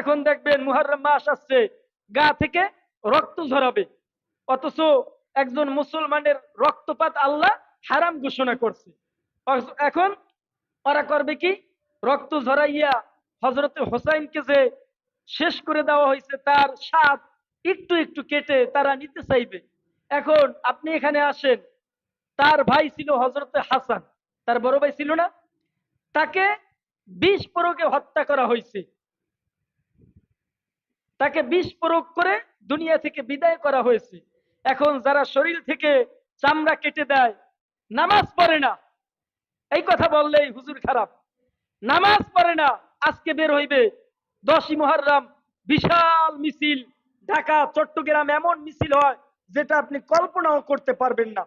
এখন দেখবেন মুহররম মাস আসছে, গা থেকে রক্ত ঝরাবে। অথচ একজন মুসলমানের রক্তপাত আল্লাহ হারাম ঘোষণা করছে। এখন ওরা করবে কি? রক্ত ঝরাইয়া হজরতে হোসাইনকে যে শেষ করে দেওয়া হয়েছে, তার স্বাদ একটু একটু কেটে তারা নিতে চাইবে। এখন আপনি এখানে আসেন, তার ভাই ছিল হজরতে হাসান, তার বড় ভাই ছিল না? তাকে বিষ প্রয়োগে হত্যা করা হয়েছে। তাকে বিষ প্রয়োগ করে দুনিয়া থেকে বিদায় করা হয়েছে। এখন যারা শরীর থেকে চামড়া কেটে দেয়, নামাজ পড়ে না। এই কথা বললেই হুজুর খারাপ। নামাজ পড়ে না, আজকে বের হইবে দশই মহরম বিশাল মিছিল। ঢাকা, চট্টগ্রাম এমন মিছিল হয় যেটা আপনি কল্পনাও করতে পারবেন না।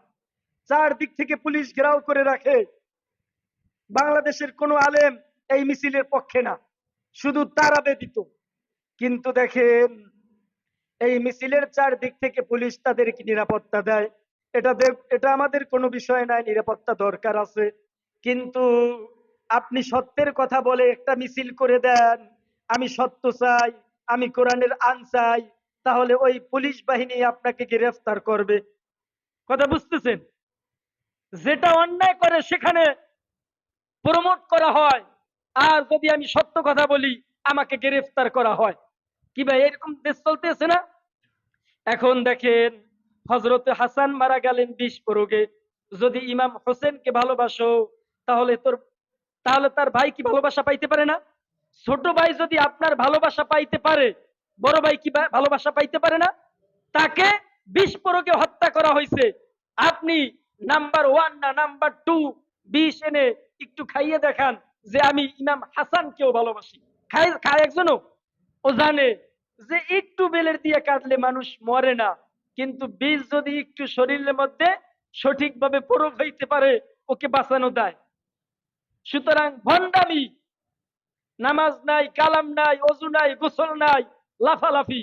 চারদিক থেকে পুলিশ ঘেরাও করে রাখে। বাংলাদেশের কোনো আলেম এই মিছিলের পক্ষে না। শুধু তারা ব্যতীত। কিন্তু দেখেন, এই মিছিলের চারদিক থেকে পুলিশ তাদেরকে নিরাপত্তা দেয়। এটা এটা আমাদের কোনো বিষয় নাই, নিরাপত্তা দরকার আছে। কিন্তু আপনি সত্যের কথা বলে একটা মিছিল করে দেন, আমি সত্য চাই, আমি কোরআনের আন চাই, তাহলে ওই পুলিশ বাহিনী আপনাকে গ্রেফতার করবে। কথা বুঝতেছেন? যেটা অন্যায় করে সেখানে প্রমোট করা হয়, আর যদি আমি সত্য কথা বলি, আমাকে গ্রেফতার করা হয়। কি ভাই, এরকম দেশ চলতেছে না? এখন দেখেন হজরত হাসান মারা গেলেন প্রয়োগে যদি ইমাম হোসেনকে ভালোবাসো, তাহলে তোর, তাহলে তার ভাই কি ভালোবাসা পাইতে পারে না? ছোট ভাই যদি আপনার ভালোবাসা পাইতে পারে, বড় ভাই কি ভালোবাসা পাইতে পারে না? তাকে প্রয়োগে হত্যা করা হয়েছে আপনি নাম্বার ওয়ান না নাম্বার টু বিষ এনে একটু খাইয়ে দেখান যে আমি ইমাম হাসানকেও ভালোবাসি। খাই, খায় একজনও। ও জানে যে একটু বেলের দিয়ে কাটলে মানুষ মরে না, কিন্তু বীজ যদি একটু শরীরের মধ্যে সঠিকভাবে প্রয়োগ হইতে পারে, ওকে বাঁচানো দেয় সুতরাং ভণ্ডামি, নামাজ নাই, কালাম নাই, অজু নাই, গোসল নাই, লাফালাফি